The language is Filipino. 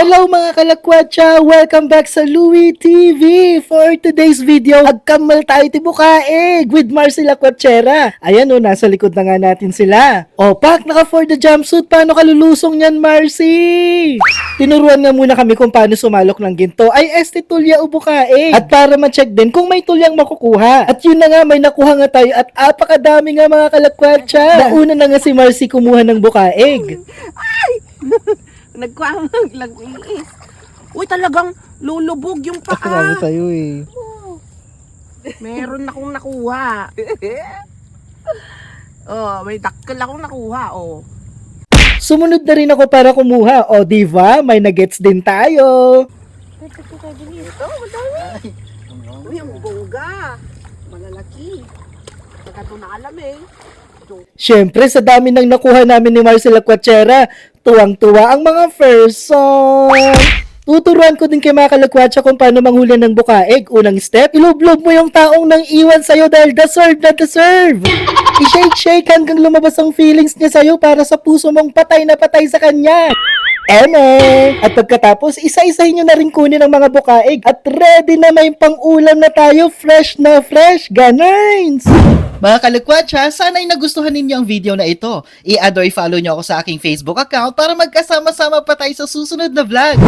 Hello mga kalakwatsa! Welcome back sa Louie TV! For today's video, agkamal tayo tibukaig with Marcy Lakwatchera. Ayan o, nasa likod na nga natin sila. O, pak, naka for the jumpsuit. Paano ka lulusong yan, Marcy? Tinuruan nga muna kami kung paano sumalok ng ginto. Ay, este tulya ubukaig. At para ma-check din kung may tulyang makukuha. At yun na nga, may nakuha nga tayo at apakadami nga mga kalakwatsa. Nauna na nga si Marcy kumuha ng bukaig. Nagkwamag lang eh. Uy, talagang lulubog yung paa. sa'yo eh. Meron akong nakuha. oh, may dakkel akong nakuha, oh. Sumunod na rin ako para kumuha. O, di ba? May nuggets din tayo. Ito, madami. Uy, ang bongga. Malalaki. Saka ito na alam eh. Siyempre, sa dami nang nakuha namin ni Marcela Quachera, tuwang-tuwa ang mga person. Tuturuan ko din kay mga kalakwatsa kung paano manghuli ng bukaeg. Unang step, ilublob mo yung taong nang iwan sa'yo dahil deserve na deserve. I-shake-shake hanggang lumabas ang feelings niya sa'yo para sa puso mong patay na patay sa kanya. Eme! At pagkatapos, isa-isahin nyo na rin kunin ang mga bukaig at ready na may pang-ulam na tayo, fresh na fresh, ganarns! Mga kalakwatsa, sana'y nagustuhan ninyo ang video na ito. I-add or follow nyo ako sa aking Facebook account para magkasama-sama pa tayo sa susunod na vlog.